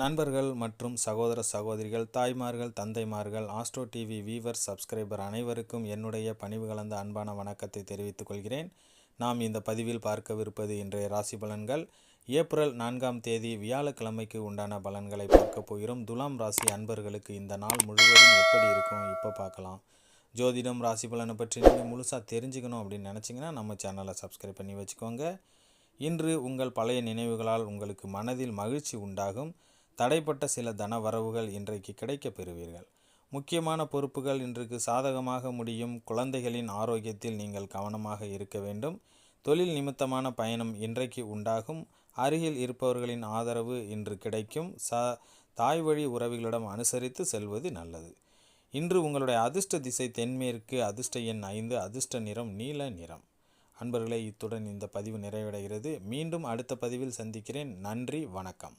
நண்பர்கள் மற்றும் சகோதர சகோதரிகள் தாய்மார்கள் தந்தைமார்கள் ஆஸ்ட்ரோ டிவி வீவர் சப்ஸ்கிரைபர் அனைவருக்கும் என்னுடைய பணிவு கலந்த அன்பான வணக்கத்தை தெரிவித்துக் கொள்கிறேன். நாம் இந்த பதிவில் பார்க்கவிருப்பது இன்றைய ராசி பலன்கள். ஏப்ரல் நான்காம் தேதி வியாழக்கிழமைக்கு உண்டான பலன்களை பார்க்க போகிறோம். துலாம் ராசி அன்பர்களுக்கு இந்த நாள் முழுவதும் எப்படி இருக்கும் இப்போ பார்க்கலாம். ஜோதிடம் ராசி பலனை பற்றி நீங்கள் முழுசாக தெரிஞ்சுக்கணும் அப்படின்னு நினச்சிங்கன்னா நம்ம சேனலை சப்ஸ்கிரைப் பண்ணி வச்சுக்கோங்க. இன்று உங்கள் பழைய நினைவுகளால் உங்களுக்கு மனதில் மகிழ்ச்சி உண்டாகும். தடைப்பட்ட சில தன வரவுகள் இன்றைக்கு கிடைக்கப் பெறுவீர்கள். முக்கியமான பொறுப்புகள் இன்றைக்கு சாதகமாக முடியும். குழந்தைகளின் ஆரோக்கியத்தில் நீங்கள் கவனமாக இருக்க வேண்டும். தொழில் நிமித்தமான பயணம் இன்றைக்கு உண்டாகும். அருகில் இருப்பவர்களின் ஆதரவு இன்று கிடைக்கும். ச தாய் வழி உறவுகளிடம் அனுசரித்து செல்வது நல்லது. இன்று உங்களுடைய அதிர்ஷ்ட திசை தென்மேற்கு அதிர்ஷ்ட எண் ஐந்து அதிர்ஷ்ட நிறம் நீல நிறம். அன்பர்களே இத்துடன் இந்த பதிவு நிறைவடைகிறது. மீண்டும் அடுத்த பதிவில் சந்திக்கிறேன். நன்றி வணக்கம்.